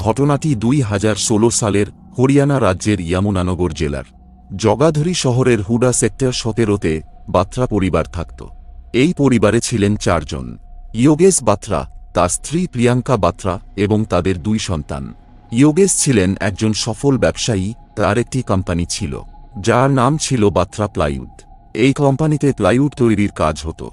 ঘটনাটি দুই হাজার ষোলো সালের হরিয়ানা রাজ্যের ইয়ামুনানগর জেলার জগাধরি শহরের হুডা সেক্টর সতেরোতে বাত্রা পরিবার থাকত। এই পরিবারে ছিলেন চারজন। ইয়োগেশ বাত্রা, তার স্ত্রী প্রিয়াঙ্কা বাত্রা এবং তাদের দুই সন্তান। ইয়োগেশ ছিলেন একজন সফল ব্যবসায়ী, তার একটি কোম্পানি ছিল, যার নাম ছিল বাত্রা প্লাইউড। এই কোম্পানিতে প্লাইউড তৈরির কাজ হতো।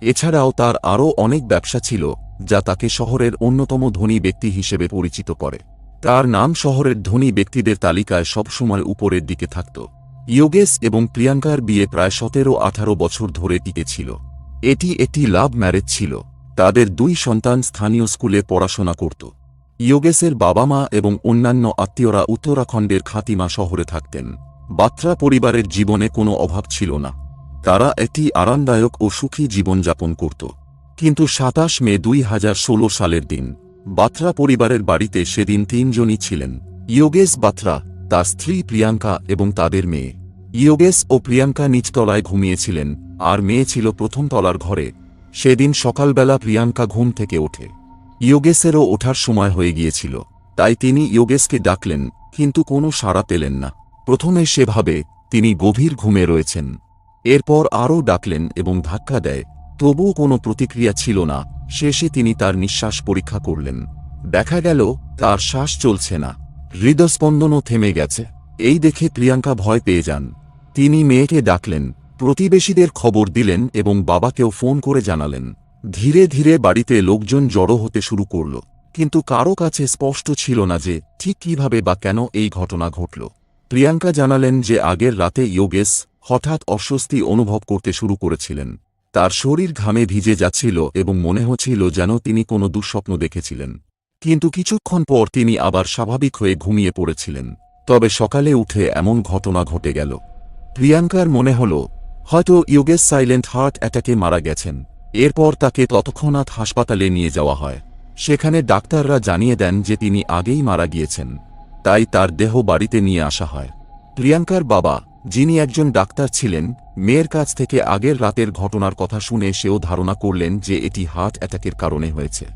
এছাড়াও তার আরও অনেক ব্যবসা ছিল যা তাকে শহরের অন্যতম ধনী ব্যক্তি হিসেবে পরিচিত করে। তার নাম শহরের ধনী ব্যক্তিদের তালিকায় সবসময় উপরের দিকে থাকত। ইয়োগেশ এবং প্রিয়াঙ্কার বিয়ে প্রায় সতেরো আঠারো বছর ধরে টিকেছিল এটি একটি লাভ ম্যারেজ ছিল। তাদের দুই সন্তান স্থানীয় স্কুলে পড়াশোনা করত। ইয়োগেসের বাবা মা এবং অন্যান্য আত্মীয়রা উত্তরাখণ্ডের খাতিমা শহরে থাকতেন। বাত্রা পরিবারের জীবনে কোনো অভাব ছিল না। তারা একটি আরামদায়ক ও সুখী জীবনযাপন করত। কিন্তু সাতাশ মে দুই হাজার ষোলো সালের দিন, বাত্রা পরিবারের বাড়িতে সেদিন তিনজনই ছিলেন। ইয়োগেশ বাত্রা, তার স্ত্রী প্রিয়াঙ্কা এবং তাদের মেয়ে। ইয়োগেশ ও প্রিয়াঙ্কা নিচতলায় ঘুমিয়েছিলেন, আর মেয়ে ছিল প্রথম তলার ঘরে। সেদিন সকালবেলা প্রিয়াঙ্কা ঘুম থেকে ওঠে। ইয়োগেসেরও ওঠার সময় হয়ে গিয়েছিল, তাই তিনি ইয়োগেশকে ডাকলেন, কিন্তু কোনো সাড়া পেলেন না। প্রথমে সেভাবে তিনি গভীর ঘুমে রয়েছেন। এরপর আরও ডাকলেন এবং ধাক্কা দেয় তবুও কোনো প্রতিক্রিয়া ছিল না। শেষে তিনি তার নিঃশ্বাস পরীক্ষা করলেন। দেখা গেল, তার শ্বাস চলছে না। হৃদস্পন্দনও থেমে গেছে। এই দেখে প্রিয়াঙ্কা ভয় পেয়ে যান। তিনি মেয়েকে ডাকলেন, প্রতিবেশীদের খবর দিলেন এবং বাবাকেও ফোন করে জানালেন। ধীরে ধীরে বাড়িতে লোকজন জড়ো হতে শুরু করল। কিন্তু কারও কাছে স্পষ্ট ছিল না যে, ঠিক কীভাবে বা কেন এই ঘটনা ঘটল। প্রিয়াঙ্কা জানালেন যে আগের রাতে ইয়োগেশ হঠাৎ অস্বস্তি অনুভব করতে শুরু করেছিলেন। তার শরীর ঘামে ভিজে যাচ্ছিল এবং মনে হচ্ছিল যেন তিনি কোনো দুঃস্বপ্ন দেখেছিলেন। কিন্তু কিছুক্ষণ পর তিনি আবার স্বাভাবিক হয়ে ঘুমিয়ে পড়েছিলেন। তবে সকালে উঠে এমন ঘটনা ঘটে গেল। প্রিয়াঙ্কার মনে হল, হয়তো ইয়োগেশ সাইলেন্ট হার্ট অ্যাটাকে মারা গেছেন। এরপর তাকে তৎক্ষণাৎ হাসপাতালে নিয়ে যাওয়া হয়। সেখানে ডাক্তাররা জানিয়ে দেন যে তিনি আগেই মারা গিয়েছেন। তাই তার দেহ বাড়িতে নিয়ে আসা হয়। প্রিয়াঙ্কার বাবা যিনি একজন ডাক্তার ছিলেন, মেয়ের কাছ থেকে আগের রাতের ঘটনার কথা শুনে সেও ধারণা করলেন যে এটি হার্ট অ্যাটাকের কারণে হয়েছে।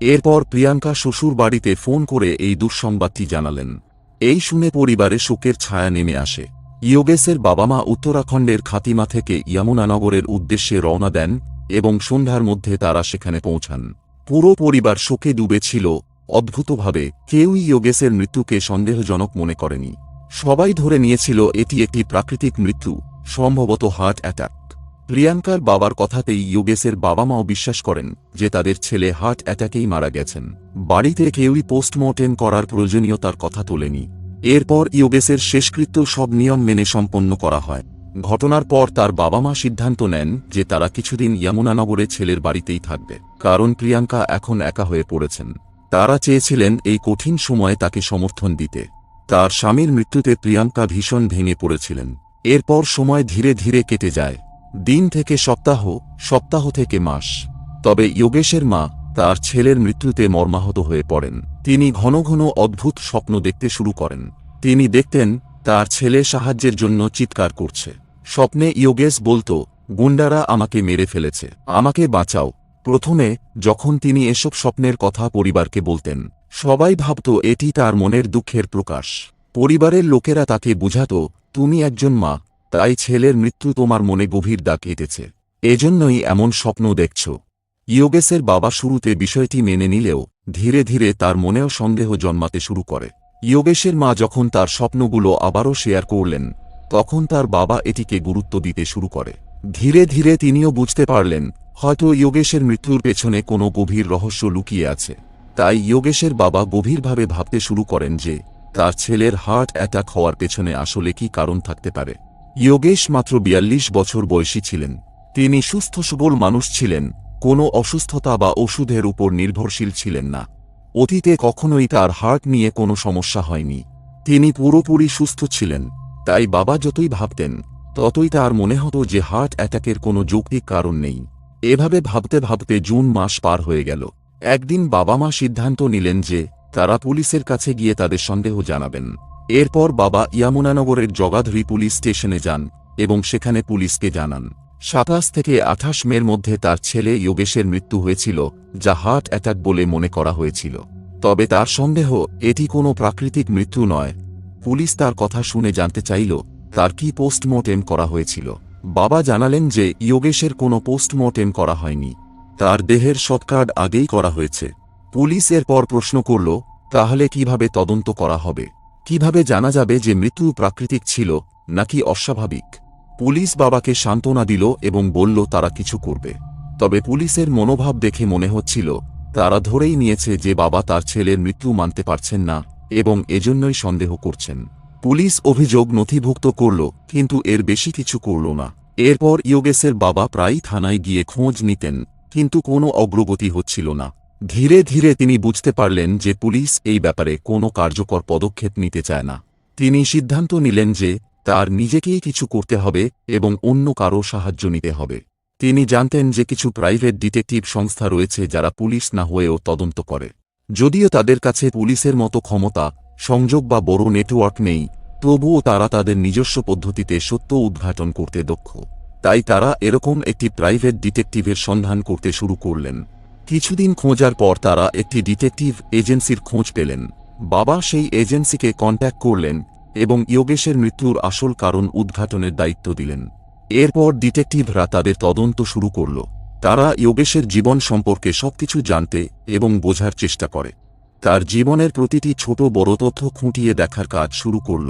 এরপর প্রিয়াঙ্কা শ্বশুর বাড়িতে ফোন করে এই দুঃসংবাদটি জানালেন। এই শুনে পরিবারে শোকের ছায়া নেমে আসে। ইয়োগেসের বাবা মা উত্তরাখণ্ডের খাতিমা থেকে ইয়ামুনানগরের উদ্দেশ্যে রওনা দেন এবং সন্ধ্যার মধ্যে তারা সেখানে পৌঁছান। পুরো পরিবার শোকে ডুবেছিল অদ্ভুতভাবে কেউই ইয়োগেসের মৃত্যুকে সন্দেহজনক মনে করেনি। সবাই ধরে নিয়েছিল এটি একটি প্রাকৃতিক মৃত্যু, সম্ভবত হার্ট অ্যাটাক। প্রিয়াঙ্কার বাবার কথাতেই ইয়োগেসের বাবা মাও বিশ্বাস করেন যে তাদের ছেলে হার্ট অ্যাটাকেই মারা গেছেন। বাড়িতে কেউই পোস্টমর্টেম করার প্রয়োজনীয়তার কথা তোলেনি। এরপর ইয়োগেসের শেষকৃত্য সব নিয়ম মেনে সম্পন্ন করা হয়। ঘটনার পর তার বাবা মা সিদ্ধান্ত নেন যে তারা কিছুদিন ইয়ামুনানগরে ছেলের বাড়িতেই থাকবে, কারণ প্রিয়াঙ্কা এখন একা হয়ে পড়েছেন। তারা চেয়েছিলেন এই কঠিন সময়ে তাকে সমর্থন দিতে। তার স্বামীর মৃত্যুতে প্রিয়াঙ্কা ভীষণ ভেঙে পড়েছিলেন। এরপর সময় ধীরে ধীরে কেটে যায়। দিন থেকে সপ্তাহ সপ্তাহ থেকে মাস। তবে যোগেশের মা তার ছেলের মৃত্যুতে মর্মাহত হয়ে পড়েন। তিনি ঘন ঘন অদ্ভুত স্বপ্ন দেখতে শুরু করেন। তিনি দেখতেন তার ছেলে সাহায্যের জন্য চিৎকার করছে। স্বপ্নে ইয়োগেশ বলতো, গুন্ডারা আমাকে মেরে ফেলেছে। আমাকে বাঁচাও। প্রথমে, যখন তিনি এসব স্বপ্নের কথা পরিবারকে বলতেন, সবাই ভাবত এটি তার মনের দুঃখের প্রকাশ। পরিবারের লোকেরা তাকে বুঝাত, তুমি একজন মা, তাই ছেলের মৃত্যু তোমার মনে গভীর দাগ কেটেছে এজন্যই এমন স্বপ্ন দেখছ। ইয়োগেসের বাবা শুরুতে বিষয়টি মেনে নিলেও, ধীরে ধীরে তার মনেও সন্দেহ জন্মাতে শুরু করে। ইয়োগেশের মা যখন তার স্বপ্নগুলো আবারও শেয়ার করলেন, তখন তার বাবা এটিকে গুরুত্ব দিতে শুরু করে। ধীরে ধীরে তিনিও বুঝতে পারলেন হয়তো যোগেশের মৃত্যুর পেছনে কোনো গভীর রহস্য লুকিয়ে আছে। তাই যোগেশের বাবা গভীরভাবে ভাবতে শুরু করেন যে, তার ছেলের হার্ট অ্যাটাক হওয়ার পেছনে আসলে কি কারণ থাকতে পারে। যোগেশ মাত্র বিয়াল্লিশ বছর বয়সী ছিলেন। তিনি সুস্থ, সবল মানুষ ছিলেন। কোনো অসুস্থতা বা ওষুধের উপর নির্ভরশীল ছিলেন না। অতীতে কখনোই তার হার্ট নিয়ে কোনো সমস্যা হয়নি। তিনি পুরোপুরি সুস্থ ছিলেন। তাই বাবা যতই ভাবতেন, ততই তার মনে হতো যে হার্ট অ্যাটাকের কোনো যৌক্তিক কারণ নেই। এভাবে ভাবতে ভাবতে জুন মাস পার হয়ে গেল। একদিন বাবা মা সিদ্ধান্ত নিলেন যে, তারা পুলিশের কাছে গিয়ে তাদের সন্দেহ জানাবেন। এরপর বাবা ইয়ামুনানগরের জগাধরি পুলিশ স্টেশনে যান এবং সেখানে পুলিশকে জানান। সাতাশ থেকে আঠাশ মের মধ্যে তার ছেলে যোগেশের মৃত্যু হয়েছিল, যা হার্ট অ্যাটাক বলে মনে করা হয়েছিল। তবে তার সন্দেহ, এটি কোনো প্রাকৃতিক মৃত্যু নয়। পুলিশ তার কথা শুনে জানতে চাইল, তার কি পোস্টমর্টেম করা হয়েছিল। বাবা জানালেন যে ইয়োগেশের কোনো পোস্টমর্টেম করা হয়নি। তার দেহের শতকার্ড আগেই করা হয়েছে। পুলিশ এরপর প্রশ্ন করল, তাহলে কীভাবে তদন্ত করা হবে? কীভাবে জানা যাবে যে মৃত্যু প্রাকৃতিক ছিল নাকি অস্বাভাবিক? পুলিশ বাবাকে সান্ত্বনা দিল এবং বলল, তারা কিছু করবে। তবে পুলিশের মনোভাব দেখে মনে হচ্ছিল, তারা ধরেই নিয়েছে যে বাবা তার ছেলের মৃত্যু মানতে পারছেন না এবং এজন্যই সন্দেহ করছেন। পুলিশ অভিযোগ নথিভুক্ত করল, কিন্তু এর বেশি কিছু করল না। এরপর ইয়োগেসের বাবা প্রায়ই থানায় গিয়ে খোঁজ নিতেন, কিন্তু কোনো অগ্রগতি হচ্ছিল না। ধীরে ধীরে তিনি বুঝতে পারলেন যে পুলিশ এই ব্যাপারে কোনো কার্যকর পদক্ষেপ নিতে চায় না। তিনি সিদ্ধান্ত নিলেন যে তার নিজেকেই কিছু করতে হবে এবং অন্য কারও সাহায্য নিতে হবে। তিনি জানতেন যে কিছু প্রাইভেট ডিটেকটিভ সংস্থা রয়েছে যারা পুলিশ না হয়েও তদন্ত করে। যদিও তাদের কাছে পুলিশের মতো ক্ষমতা সংযোগ বা বড় নেটওয়ার্ক নেই, তবুও তারা তাদের নিজস্ব পদ্ধতিতে সত্য উদ্ঘাটন করতে দক্ষ। তাই তারা এরকম একটি প্রাইভেট ডিটেকটিভের সন্ধান করতে শুরু করলেন। কিছুদিন খোঁজার পর তারা একটি ডিটেকটিভ এজেন্সির খোঁজ পেলেন। বাবা সেই এজেন্সিকে কন্ট্যাক্ট করলেন এবং ইয়োগেশের মৃত্যুর আসল কারণ উদ্ঘাটনের দায়িত্ব দিলেন। এরপর ডিটেকটিভরা তাদের তদন্ত শুরু করল। তারা ইয়োগেশের জীবন সম্পর্কে সবকিছু জানতে এবং বোঝার চেষ্টা করে। তার জীবনের প্রতিটি ছোট বড় তথ্য খুঁটিয়ে দেখার কাজ শুরু করল।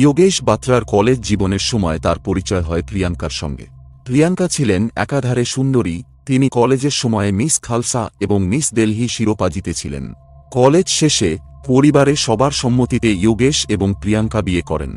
যোগেশ বাত্রার কলেজ জীবনের সময় তার পরিচয় হয় প্রিয়াঙ্কার সঙ্গে। প্রিয়াঙ্কা ছিলেন একাধারে সুন্দরী, তিনি কলেজের সময়ে মিস খালসা এবং মিস দেলহি শিরোপা জিতেছিলেন কলেজ শেষে পরিবারে সবার সম্মতিতে যোগেশ এবং প্রিয়াঙ্কা বিয়ে করেন।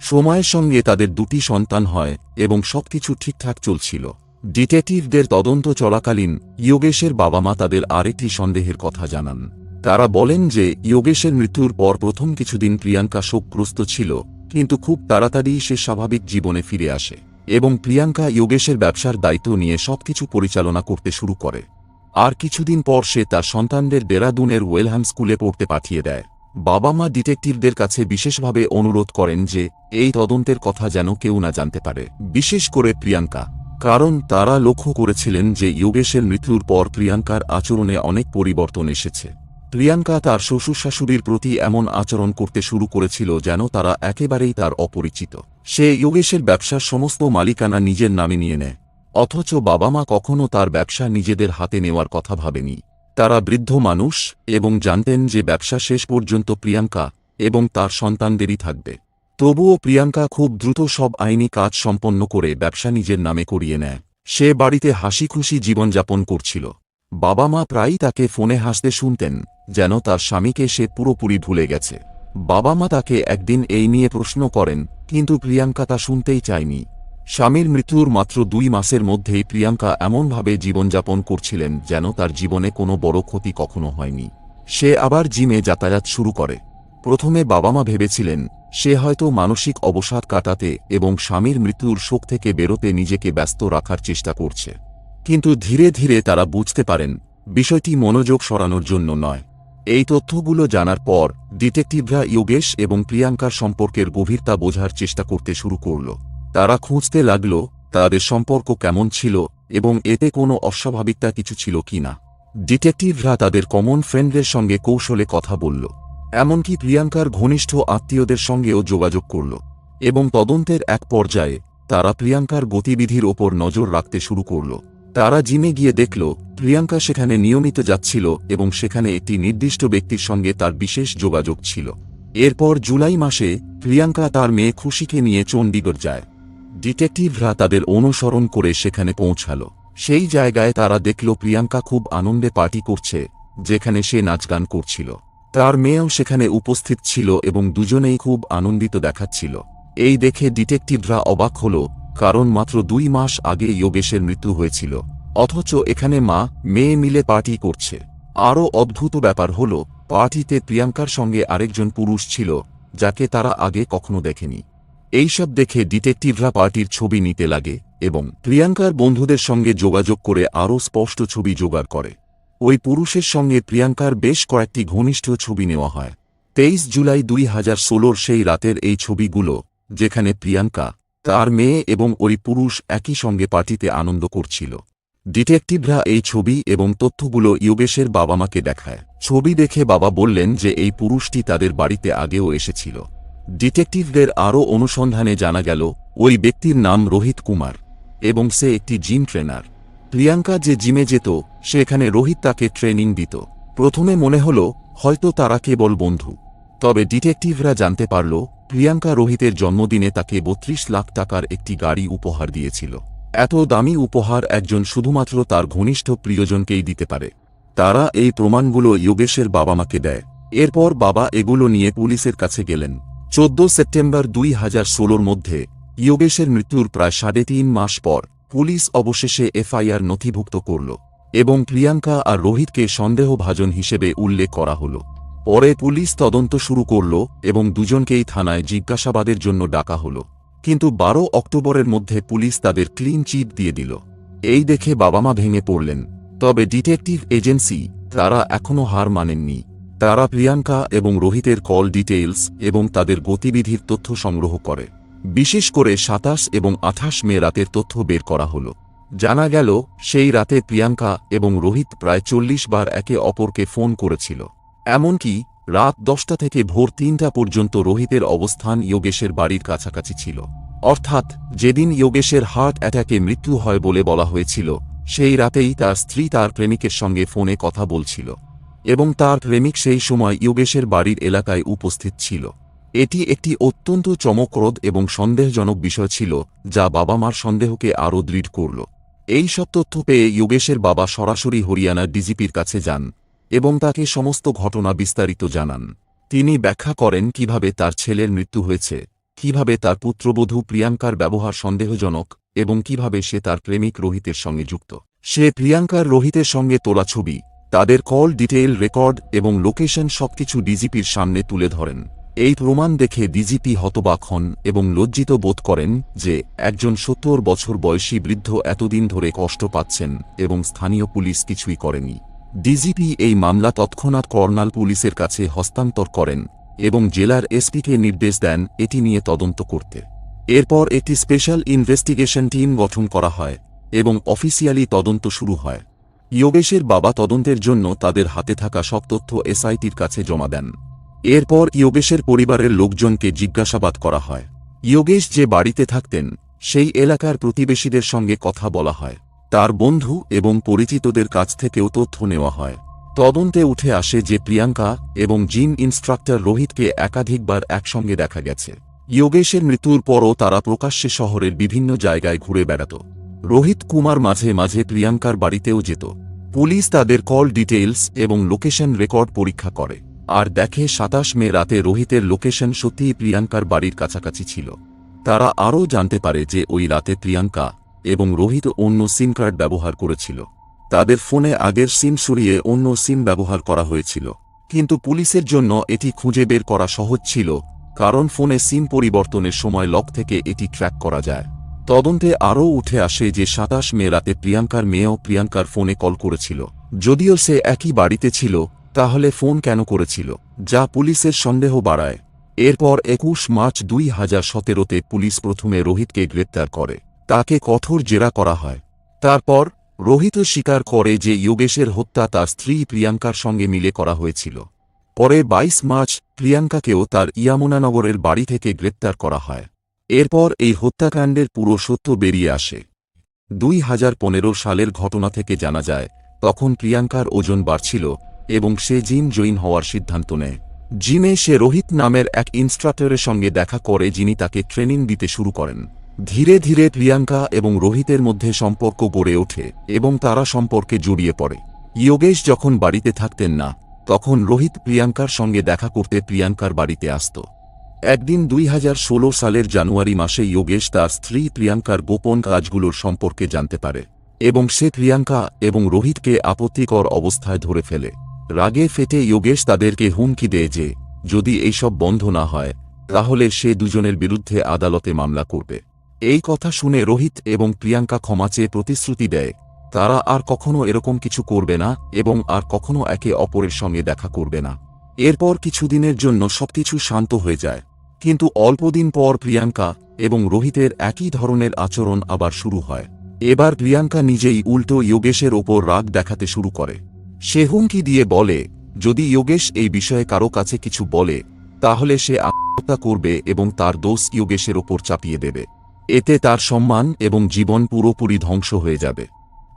সময়ের সঙ্গে তাদের দুটি সন্তান হয় এবং সবকিছু ঠিকঠাক চলছিল। ডিটেকটিভদের তদন্ত চলাকালীন যোগেশের বাবা মা তাদের আরেকটি সন্দেহের কথা জানান। তারা বলেন যে, যোগেশের মৃত্যুর পর প্রথম কিছুদিন প্রিয়াঙ্কা শোকগ্রস্ত ছিল, কিন্তু খুব তাড়াতাড়ি সে স্বাভাবিক জীবনে ফিরে আসে এবং প্রিয়াঙ্কা যোগেশের ব্যবসার দায়িত্ব নিয়ে সবকিছু পরিচালনা করতে শুরু করে। আর কিছুদিন পর সে তার সন্তানদের দেরাদুনের ওয়েলহাম স্কুলে পড়তে পাঠিয়ে দেয়। বাবা মা ডিটেকটিভদের কাছে বিশেষভাবে অনুরোধ করেন যে, এই তদন্তের কথা যেন কেউ না জানতে পারে, বিশেষ করে প্রিয়াঙ্কা। কারণ তারা লক্ষ্য করেছিলেন যে যোগেশের মৃত্যুর পর প্রিয়াঙ্কার আচরণে অনেক পরিবর্তন এসেছে। প্রিয়াঙ্কা তার শ্বশুর শাশুড়ির প্রতি এমন আচরণ করতে শুরু করেছিল যেন তারা একেবারেই তার অপরিচিত। সে যোগেশের ব্যবসার সমস্ত মালিকানা নিজের নামে নিয়ে নেয়। অথচ বাবা মা কখনও তার ব্যবসা নিজেদের হাতে নেওয়ার কথা ভাবেনি। তারা বৃদ্ধ মানুষ এবং জানতেন যে ব্যবসা শেষ পর্যন্ত প্রিয়াঙ্কা এবং তার সন্তানদেরই থাকবে। তবুও প্রিয়াঙ্কা খুব দ্রুত সব আইনি কাজ সম্পন্ন করে ব্যবসা নিজের নামে করিয়ে নেয়। সে বাড়িতে হাসি খুশি জীবনযাপন করছিল। বাবা মা প্রায়ই তাকে ফোনে হাসতে শুনতেন। যেন তার স্বামীকে সে পুরোপুরি ভুলে গেছে। বাবা মা তাকে একদিন এই নিয়ে প্রশ্ন করেন, কিন্তু প্রিয়াঙ্কা তা শুনতেই চায়নি। স্বামীর মৃত্যুর মাত্র দুই মাসের মধ্যেই প্রিয়াঙ্কা এমনভাবে জীবনযাপন করছিলেন যেন তার জীবনে কোনো বড় ক্ষতি কখনো হয়নি। সে আবার জিমে যাতায়াত শুরু করে। প্রথমে বাবা মা ভেবেছিলেন, সে হয়তো মানসিক অবসাদ কাটাতে এবং স্বামীর মৃত্যুর শোক থেকে বেরোতে নিজেকে ব্যস্ত রাখার চেষ্টা করছে। কিন্তু ধীরে ধীরে তারা বুঝতে পারেন, বিষয়টি মনোযোগ সরানোর জন্য নয়। এই তথ্যগুলো জানার পর, ডিটেকটিভরা যোগেশ এবং প্রিয়াঙ্কার সম্পর্কের গভীরতা বোঝার চেষ্টা করতে শুরু করল। তারা খুঁজতে লাগল, তাদের সম্পর্ক কেমন ছিল এবং এতে কোনো অস্বাভাবিকতা কিছু ছিল কিনা ডিটেকটিভরা তাদের কমন ফ্রেন্ডদের সঙ্গে কৌশলে কথা বলল, এমনকি প্রিয়াঙ্কার ঘনিষ্ঠ আত্মীয়দের সঙ্গেও যোগাযোগ করল এবং তদন্তের এক পর্যায়ে তারা প্রিয়াঙ্কার গতিবিধির ওপর নজর রাখতে শুরু করল। তারা জিমে গিয়ে দেখল, প্রিয়াঙ্কা সেখানে নিয়মিত যাচ্ছিল এবং সেখানে একটি নির্দিষ্ট ব্যক্তির সঙ্গে তার বিশেষ যোগাযোগ ছিল। এরপর জুলাই মাসে, প্রিয়াঙ্কা তার মেয়ে খুশিকে নিয়ে চণ্ডীগড় যায়। ডিটেকটিভরা তাদের অনুসরণ করে সেখানে পৌঁছাল। সেই জায়গায় তারা দেখল প্রিয়াঙ্কা খুব আনন্দে পার্টি করছে, যেখানে সে নাচ গান করছিল। তার মেয়েও সেখানে উপস্থিত ছিল এবং দুজনেই খুব আনন্দিত দেখাচ্ছিল। এই দেখে ডিটেকটিভরা অবাক হল কারণ মাত্র দুই মাস আগে যোগেশের মৃত্যু হয়েছিল। অথচ এখানে মা, মেয়ে মিলে পার্টি করছে। আরও অদ্ভুত ব্যাপার হল, পার্টিতে প্রিয়াঙ্কার সঙ্গে আরেকজন পুরুষ ছিল, যাকে তারা আগে কখনো দেখেনি। এইসব দেখে ডিটেকটিভরা পার্টির ছবি নিতে লাগে এবং প্রিয়াঙ্কার বন্ধুদের সঙ্গে যোগাযোগ করে আরও স্পষ্ট ছবি জোগাড় করে। ওই পুরুষের সঙ্গে প্রিয়াঙ্কার বেশ কয়েকটি ঘনিষ্ঠ ছবি নেওয়া হয়। তেইশ জুলাই দুই হাজার ষোলোর সেই রাতের এই ছবিগুলো, যেখানে প্রিয়াঙ্কা তার মেয়ে এবং ওই পুরুষ একই সঙ্গে পার্টিতে আনন্দ করছিল। ডিটেকটিভরা এই ছবি এবং তথ্যগুলো যোগেশের বাবা মাকে দেখায়। ছবি দেখে বাবা বললেন যে এই পুরুষটি তাদের বাড়িতে আগেও এসেছিল। ডিটেকটিভদের আরও অনুসন্ধানে জানা গেল, ওই ব্যক্তির নাম রোহিত কুমার এবং সে একটি জিম ট্রেনার। প্রিয়াঙ্কা যে জিমে যেত, সেখানে রোহিত তাকে ট্রেনিং দিত। প্রথমে মনে হল, হয়তো তারা কেবল বন্ধু। তবে ডিটেকটিভরা জানতে পারল, প্রিয়াঙ্কা রোহিতের জন্মদিনে তাকে বত্রিশ লাখ টাকার একটি গাড়ি উপহার দিয়েছিল। এত দামি উপহার একজন শুধুমাত্র তার ঘনিষ্ঠ প্রিয়জনকেই দিতে পারে। তারা এই প্রমাণগুলো যোগেশের বাবা মাকে দেয়। এরপর বাবা এগুলো নিয়ে পুলিশের কাছে গেলেন। চোদ্দ সেপ্টেম্বর দুই হাজার ষোলোর মধ্যে, যোগেশের মৃত্যুর প্রায় সাড়ে তিন মাস পর, পুলিশ অবশেষে এফআইআর নথিভুক্ত করল এবং প্রিয়াঙ্কা আর রোহিতকে সন্দেহভাজন হিসেবে উল্লেখ করা হল। পরে পুলিশ তদন্ত শুরু করল এবং দুজনকেই থানায় জিজ্ঞাসাবাদের জন্য ডাকা হল। কিন্তু বারো অক্টোবরের মধ্যে পুলিশ তাদের ক্লিন চিট দিয়ে দিল। এই দেখে বাবা মা ভেঙে পড়লেন। তবে ডিটেকটিভ এজেন্সি তারা এখনও হার মানেননি। তারা প্রিয়াঙ্কা এবং রোহিতের কল ডিটেইলস এবং তাদের গতিবিধির তথ্য সংগ্রহ করে। বিশেষ করে সাতাশ এবং আঠাশ মে রাতের তথ্য বের করা হল। জানা গেল, সেই রাতে প্রিয়াঙ্কা এবং রোহিত প্রায় চল্লিশ বার একে অপরকে ফোন করেছিল। এমনকি রাত দশটা থেকে ভোর তিনটা পর্যন্ত রোহিতের অবস্থান যোগেশের বাড়ির কাছাকাছি ছিল। অর্থাৎ যেদিন যোগেশের হার্ট অ্যাটাকে মৃত্যু হয় বলে বলা হয়েছিল, সেই রাতেই তার স্ত্রী তার প্রেমিকের সঙ্গে ফোনে কথা বলছিল এবং তার প্রেমিক সেই সময় যোগেশের বাড়ির এলাকায় উপস্থিত ছিল। এটি একটি অত্যন্ত চমকপ্রদ এবং সন্দেহজনক বিষয় ছিল, যা বাবা মার সন্দেহকে আরও দৃঢ় করল। এই সব তথ্য পেয়ে যোগেশের বাবা সরাসরি হরিয়ানার ডিজিপির কাছে যান। এবং তাকে সমস্ত ঘটনা বিস্তারিত জানান। তিনি ব্যাখ্যা করেন কীভাবে তার ছেলের মৃত্যু হয়েছে, কীভাবে তার পুত্রবধূ প্রিয়াঙ্কার ব্যবহার সন্দেহজনক, এবং কীভাবে সে তার প্রেমিক রোহিতের সঙ্গে যুক্ত। সে প্রিয়াঙ্কার রোহিতের সঙ্গে তোলা ছবি, তাদের কল ডিটেইল রেকর্ড এবং লোকেশন সবকিছু ডিজিপির সামনে তুলে ধরেন। এই প্রমাণ দেখে ডিজিপি হতবাক হন এবং লজ্জিত বোধ করেন যে একজন সত্তর বছর বয়সী বৃদ্ধ এতদিন ধরে কষ্ট পাচ্ছেন এবং স্থানীয় পুলিশ কিছুই করেনি। ডিজিপি এই মামলা তৎক্ষণাৎ কর্নাল পুলিশের কাছে হস্তান্তর করেন এবং জেলার এসপিকে নির্দেশ দেন এটি নিয়ে তদন্ত করতে। এরপর একটি স্পেশাল ইনভেস্টিগেশন টিম গঠন করা হয় এবং অফিসিয়ালি তদন্ত শুরু হয়। যোগেশের বাবা তদন্তের জন্য তাদের হাতে থাকা সব তথ্য এসআইটির কাছে জমা দেন। এরপর যোগেশের পরিবারের লোকজনকে জিজ্ঞাসাবাদ করা হয়। যোগেশ যে বাড়িতে থাকতেন, সেই এলাকার প্রতিবেশীদের সঙ্গে কথা বলা হয়। তার বন্ধু এবং পরিচিতদের কাছ থেকেও তথ্য নেওয়া হয়। তদন্তে উঠে আসে যে প্রিয়াঙ্কা এবং জিম ইনস্ট্রাক্টর রোহিতকে একাধিকবার একসঙ্গে দেখা গেছে। যোগেশের মৃত্যুর পরও তারা প্রকাশ্যে শহরের বিভিন্ন জায়গায় ঘুরে বেড়াত। রোহিত কুমার মাঝে মাঝে প্রিয়াঙ্কার বাড়িতেও যেত। পুলিশ তাদের কল ডিটেইলস এবং লোকেশন রেকর্ড পরীক্ষা করে। আর দেখে সাতাশ মে রাতে রোহিতের লোকেশন সত্যিই প্রিয়াঙ্কার বাড়ির কাছাকাছি ছিল। তারা আরও জানতে পারে যে ওই রাতে প্রিয়াঙ্কা এবং রোহিত অন্য সিম কার্ড ব্যবহার করেছিল। তাদের ফোনে আগের সিম সরিয়ে অন্য সিম ব্যবহার করা হয়েছিল। কিন্তু পুলিশের জন্য এটি খুঁজে বের করা সহজ ছিল, কারণ ফোনে সিম পরিবর্তনের সময় লক থেকে এটি ট্র্যাক করা যায়। তদন্তে আরও উঠে আসে যে সাতাশ মে রাতে প্রিয়াঙ্কার মেয়েও প্রিয়াঙ্কার ফোনে কল করেছিল। যদিও সে একই বাড়িতে ছিল, তাহলে ফোন কেন করেছিল, যা পুলিশের সন্দেহ বাড়ায়। এরপর একুশ মার্চ দুই হাজার সতেরোতে পুলিশ প্রথমে রোহিতকে গ্রেপ্তার করে। তাকে কঠোর জেরা করা হয়। তারপর, রোহিত স্বীকার করে যে যোগেশের হত্যা তার স্ত্রী প্রিয়াঙ্কার সঙ্গে মিলে করা হয়েছিল। পরে ২২ মার্চ, প্রিয়াঙ্কাকেও তার ইয়ামুনানগরের বাড়ি থেকে গ্রেপ্তার করা হয়। এরপর এই হত্যাকাণ্ডের পুরো সত্য বেরিয়ে আসে। দুই হাজার পনেরো সালের ঘটনা থেকে জানা যায়, তখন প্রিয়াঙ্কার ওজন বাড়ছিল এবং সে জিম জয়েন হওয়ার সিদ্ধান্ত নেয়। জিমে সে রোহিত নামের এক ইনস্ট্রাক্টরের সঙ্গে দেখা করে যিনি তাকে ট্রেনিং দিতে শুরু করেন। ধীরে ধীরে প্রিয়াঙ্কা এবং রোহিতের মধ্যে সম্পর্ক গড়ে ওঠে এবং তারা সম্পর্কে জড়িয়ে পড়ে। যোগেশ যখন বাড়িতে থাকতেন না, তখন রোহিত প্রিয়াঙ্কার সঙ্গে দেখা করতে প্রিয়াঙ্কার বাড়িতে আসত। একদিন দুই হাজার ষোলো সালের জানুয়ারি মাসে যোগেশ তার স্ত্রী প্রিয়াঙ্কার গোপন কাজগুলোর সম্পর্কে জানতে পারে এবং সে প্রিয়াঙ্কা এবং রোহিতকে আপত্তিকর অবস্থায় ধরে ফেলে। রাগে ফেটে যোগেশ তাদেরকে হুমকি দেয় যে, যদি এইসব বন্ধ না হয়, তাহলে সে দুজনের বিরুদ্ধে আদালতে মামলা করবে। এই কথা শুনে রোহিত এবং প্রিয়াঙ্কা ক্ষমা চেয়ে প্রতিশ্রুতি দেয়, তারা আর কখনো এরকম কিছু করবে না এবং আর কখনো একে অপরের সঙ্গে দেখা করবে না। এরপর কিছুদিনের জন্য সবকিছু শান্ত হয়ে যায়। কিন্তু অল্পদিন পর প্রিয়াঙ্কা এবং রোহিতের একই ধরনের আচরণ আবার শুরু হয়। এবার প্রিয়াঙ্কা নিজেই উল্টো যোগেশের ওপর রাগ দেখাতে শুরু করে। সে হুমকি দিয়ে বলে, যদি যোগেশ এই বিষয়ে কারও কাছে কিছু বলে, তাহলে সে আত্মহত্যা করবে এবং তার দোষ যোগেশের ওপর চাপিয়ে দেবে। এতে তার সম্মান এবং জীবন পুরোপুরি ধ্বংস হয়ে যাবে।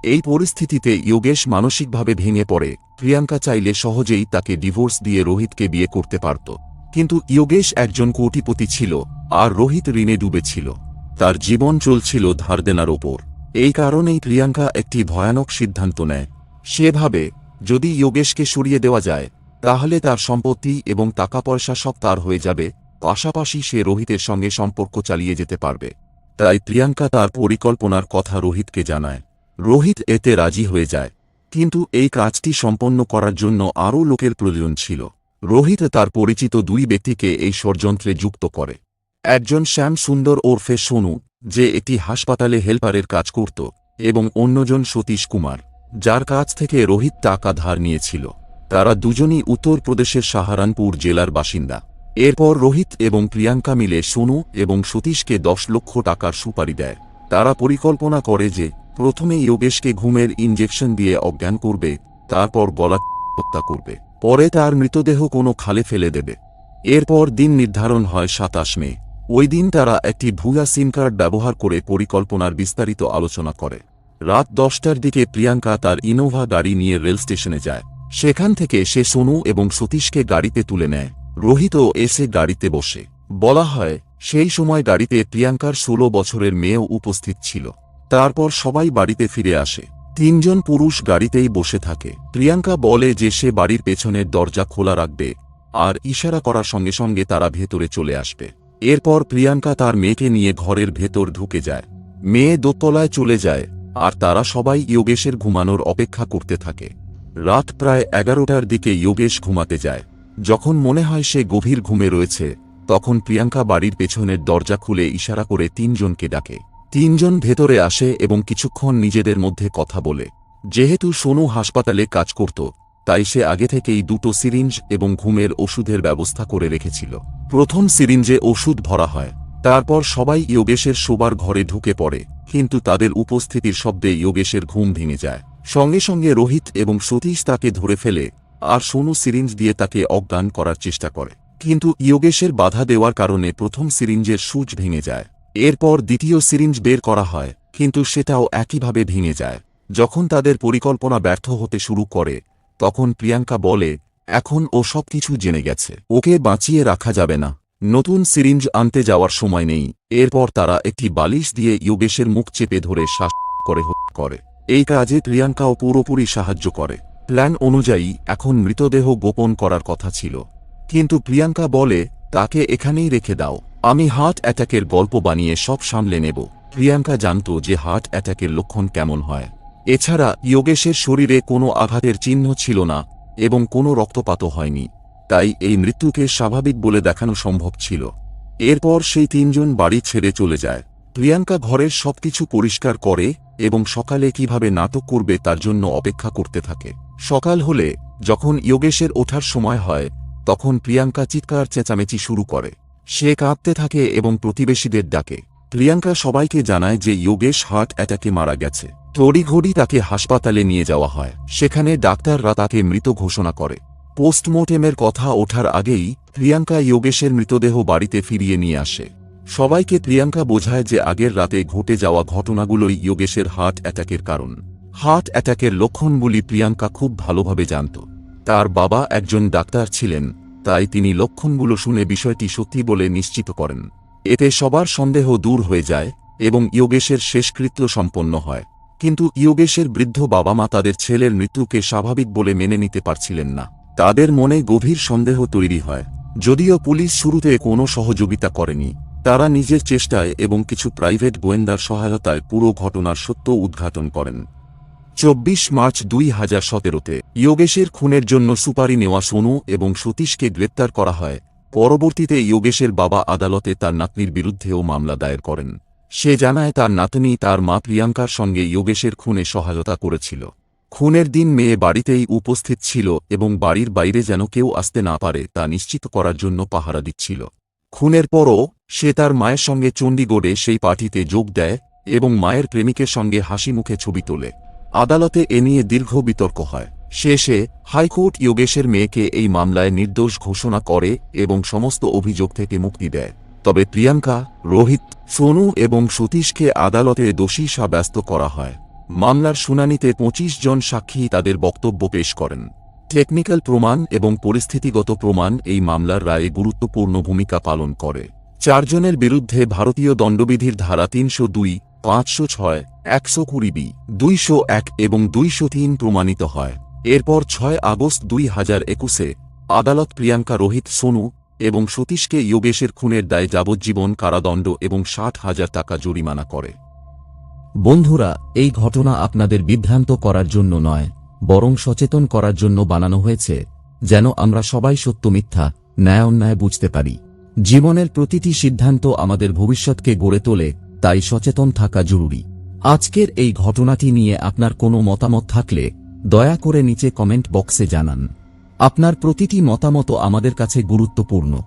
এই পরিস্থিতিতে যোগেশ মানসিকভাবে ভেঙে পড়ে। প্রিয়াঙ্কা চাইলে সহজেই তাকে ডিভোর্স দিয়ে রোহিতকে বিয়ে করতে পারত। কিন্তু যোগেশ একজন কোটিপতি ছিল, আর রোহিত ঋণে ডুবেছিল। তার জীবন চলছিল ধারদেনার ওপর। এই কারণেই প্রিয়াঙ্কা একটি ভয়ানক সিদ্ধান্ত নেয়। সেভাবে, যদি যোগেশকে সরিয়ে দেওয়া যায়, তাহলে তার সম্পত্তি এবং টাকা পয়সা সব তার হয়ে যাবে। পাশাপাশি সে রোহিতের সঙ্গে সম্পর্ক চালিয়ে যেতে পারবে। তাই প্রিয়াঙ্কা তার পরিকল্পনার কথা রোহিতকে জানায়। রোহিত এতে রাজি হয়ে যায়। কিন্তু এই কাজটি সম্পন্ন করার জন্য আরও লোকের প্রয়োজন ছিল। রোহিত তার পরিচিত দুই ব্যক্তিকে এই ষড়যন্ত্রে যুক্ত করে। একজন শ্যাম সুন্দর ওরফে সোনু, যে একটি হাসপাতালে হেল্পারের কাজ করত, এবং অন্যজন সতীশ কুমার, যার কাছ থেকে রোহিত টাকা ধার নিয়েছিল। তারা দুজনই উত্তরপ্রদেশের সাহারানপুর জেলার বাসিন্দা। এরপর রোহিত এবং প্রিয়াঙ্কা মিলে সোনু এবং সতীশকে দশ লক্ষ টাকার সুপারি দেয়। তারা পরিকল্পনা করে যে, প্রথমে যোগেশকে ঘুমের ইঞ্জেকশন দিয়ে অজ্ঞান করবে, তারপর গলা হত্যা করবে। পরে তার মৃতদেহ কোনো খালে ফেলে দেবে। এরপর দিন নির্ধারণ হয় সাতাশ মে। ওই দিন তারা একটি ভুয়া সিম কার্ড ব্যবহার করে পরিকল্পনার বিস্তারিত আলোচনা করে। রাত দশটার দিকে প্রিয়াঙ্কা তার ইনোভা গাড়ি নিয়ে রেল স্টেশনে যায়। সেখান থেকে সে সোনু এবং সতীশকে গাড়িতে তুলে নেয়। রোহিতও এসে গাড়িতে বসে। বলা হয়, সেই সময় গাড়িতে প্রিয়াঙ্কার ষোলো বছরের মেয়েও উপস্থিত ছিল। তারপর সবাই বাড়িতে ফিরে আসে। তিনজন পুরুষ গাড়িতেই বসে থাকে। প্রিয়াঙ্কা বলে যে সে বাড়ির পেছনের দরজা খোলা রাখবে, আর ইশারা করার সঙ্গে সঙ্গে তারা ভেতরে চলে আসবে। এরপর প্রিয়াঙ্কা তার মেয়েকে নিয়ে ঘরের ভেতর ঢুকে যায়। মেয়ে দোতলায় চলে যায়, আর তারা সবাই যোগেশের ঘুমানোর অপেক্ষা করতে থাকে। রাত প্রায় এগারোটার দিকে যোগেশ ঘুমাতে যায়। যখন মনে হয় সে গভীর ঘুমে রয়েছে, তখন প্রিয়াঙ্কা বাড়ির পেছনের দরজা খুলে ইশারা করে তিনজনকে ডাকে। তিনজন ভেতরে আসে এবং কিছুক্ষণ নিজেদের মধ্যে কথা বলে। যেহেতু সোনু হাসপাতালে কাজ করত, তাই সে আগে থেকেই দুটো সিরিঞ্জ এবং ঘুমের ওষুধের ব্যবস্থা করে রেখেছিল। প্রথম সিরিঞ্জে ওষুধ ভরা হয়, তারপর সবাই যোগেশের শোবার ঘরে ঢুকে পড়ে, কিন্তু তাদের উপস্থিতির শব্দে যোগেশের ঘুম ভেঙে যায়। সঙ্গে সঙ্গে রোহিত এবং সতীশ তাকে ধরে ফেলে আর সোনু সিরিঞ্জ দিয়ে তাকে অজ্ঞান করার চেষ্টা করে। কিন্তু ইয়োগেশের বাধা দেওয়ার কারণে প্রথম সিরিঞ্জের সূচ ভেঙে যায়। এরপর দ্বিতীয় সিরিঞ্জ বের করা হয়, কিন্তু সেটাও একইভাবে ভেঙে যায়। যখন তাদের পরিকল্পনা ব্যর্থ হতে শুরু করে, তখন প্রিয়াঙ্কা বলে, এখন ও সব কিছু জেনে গেছে। ওকে বাঁচিয়ে রাখা যাবে না। নতুন সিরিঞ্জ আনতে যাওয়ার সময় নেই। এরপর তারা একটি বালিশ দিয়ে যোগেশের মুখ চেপে ধরে শ্বাস করে হত্যা করে। এই কাজে প্রিয়াঙ্কাও পুরোপুরি সাহায্য করে। প্ল্যান অনুযায়ী এখন মৃতদেহ গোপন করার কথা ছিল। কিন্তু প্রিয়াঙ্কা বলে, তাকে এখানেই রেখে দাও। আমি হার্ট অ্যাটাকের গল্প বানিয়ে সব সামলে নেব। প্রিয়াঙ্কা জানত যে হার্ট অ্যাটাকের লক্ষণ কেমন হয়। এছাড়া যোগেশের শরীরে কোনো আঘাতের চিহ্ন ছিল না এবং কোনো রক্তপাত হয়নি। তাই এই মৃত্যুকে স্বাভাবিক বলে দেখানো সম্ভব ছিল। এরপর সেই তিনজন বাড়ি ছেড়ে চলে যায়। প্রিয়াঙ্কা ঘরের সবকিছু পরিষ্কার করে এবং সকালে কীভাবে নাটক করবে তার জন্য অপেক্ষা করতে থাকে। সকাল হলে, যখন যোগেশের ওঠার সময় হয়, তখন প্রিয়াঙ্কা চিৎকার চেঁচামেচি শুরু করে। সে কাঁদতে থাকে এবং প্রতিবেশীদের ডাকে। প্রিয়াঙ্কা সবাইকে জানায় যে যোগেশ হার্ট অ্যাটাকে মারা গেছে। তড়িঘড়ি তাকে হাসপাতালে নিয়ে যাওয়া হয়। সেখানে ডাক্তাররা তাকে মৃত ঘোষণা করে। পোস্টমর্টেমের কথা ওঠার আগেই, প্রিয়াঙ্কা যোগেশের মৃতদেহ বাড়িতে ফিরিয়ে নিয়ে আসে। সবাইকে প্রিয়াঙ্কা বোঝায় যে আগের রাতে ঘটে যাওয়া ঘটনাগুলোই যোগেশের হার্ট অ্যাটাকের কারণ। হার্ট অ্যাটাকের লক্ষণগুলি প্রিয়াঙ্কা খুব ভালোভাবে জানত। তার বাবা একজন ডাক্তার ছিলেন, তাই তিনি লক্ষণগুলো শুনে বিষয়টি সত্যি বলে নিশ্চিত করেন। এতে সবার সন্দেহ দূর হয়ে যায় এবং ইয়োগেশের শেষকৃত্য সম্পন্ন হয়। কিন্তু ইয়োগেশের বৃদ্ধ বাবা মা তাদের ছেলের মৃত্যুকে স্বাভাবিক বলে মেনে নিতে পারছিলেন না। তাদের মনে গভীর সন্দেহ তৈরি হয়। যদিও পুলিশ শুরুতে কোনো সহযোগিতা করেনি, তারা নিজের চেষ্টায় এবং কিছু প্রাইভেট গোয়েন্দার সহায়তায় পুরো ঘটনার সত্য উদ্ঘাটন করেন। চব্বিশ মার্চ দুই হাজার সতেরোতে যোগেশের খুনের জন্য সুপারি নেওয়া সোনু এবং সতীশকে গ্রেপ্তার করা হয়। পরবর্তীতে যোগেশের বাবা আদালতে তার নাতনির বিরুদ্ধেও মামলা দায়ের করেন। সে জানায় তার নাতনি তার মা প্রিয়াঙ্কার সঙ্গে যোগেশের খুনে সহায়তা করেছিল। খুনের দিন মেয়ে বাড়িতেই উপস্থিত ছিল এবং বাড়ির বাইরে যেন কেউ আসতে না পারে তা নিশ্চিত করার জন্য পাহারা দিচ্ছিল। খুনের পরও সে তার মায়ের সঙ্গে চণ্ডীগড়ে সেই পার্টিতে যোগ দেয় এবং মায়ের প্রেমিকের সঙ্গে হাসি মুখে ছবি তোলে। আদালতে এ নিয়ে দীর্ঘ বিতর্ক হয়। শেষে হাইকোর্ট যোগেশের মেয়েকে এই মামলায় নির্দোষ ঘোষণা করে এবং সমস্ত অভিযোগ থেকে মুক্তি দেয়। তবে প্রিয়াঙ্কা, রোহিত, সোনু এবং সতীশকে আদালতে দোষী সাব্যস্ত করা হয়। মামলার শুনানিতে পঁচিশ জন সাক্ষী তাদের বক্তব্য পেশ করেন। টেকনিক্যাল প্রমাণ এবং পরিস্থিতিগত প্রমাণ এই মামলার রায়ে গুরুত্বপূর্ণ ভূমিকা পালন করে। চারজনের বিরুদ্ধে ভারতীয় দণ্ডবিধির ধারা তিনশো দুই, পাঁচশো ছয় একশো কুড়ি বি, দুইশো এক এবং দুইশো তিন প্রমাণিত হয়। এরপর ছয় আগস্ট দুই হাজার একুশে আদালত প্রিয়াঙ্কা রোহিত, সোনু এবং সতীশকে যোগেশের খুনের দায়ে যাবজ্জীবন কারাদণ্ড এবং ষাট হাজার টাকা জরিমানা করে। বন্ধুরা, এই ঘটনা আপনাদের বিভ্রান্ত করার জন্য নয়, বরং সচেতন করার জন্য বানানো হয়েছে, যেন আমরা সবাই সত্য মিথ্যা, ন্যায় অন্যায় বুঝতে পারি। জীবনের প্রতিটি সিদ্ধান্ত আমাদের ভবিষ্যৎকে গড়ে তোলে, তাই সচেতন থাকা জরুরি। আজকের এই ঘটনাটি নিয়ে আপনার কোনো মতামত থাকলে, দয়া করে নিচে কমেন্ট বক্সে জানান। আপনার প্রতিটি মতামত আমাদের কাছে গুরুত্বপূর্ণ।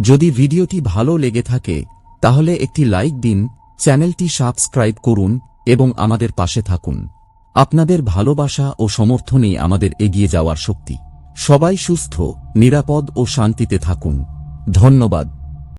যদি ভিডিওটি ভালো লেগে থাকে, তাহলে একটি লাইক দিন, চ্যানেলটি সাবস্ক্রাইব করুন, এবং আমাদের পাশে থাকুন। আপনাদের ভালোবাসা ও সমর্থনই আমাদের এগিয়ে যাওয়ার শক্তি। সবাই সুস্থ, নিরাপদ ও শান্তিতে থাকুন। ধন্যবাদ।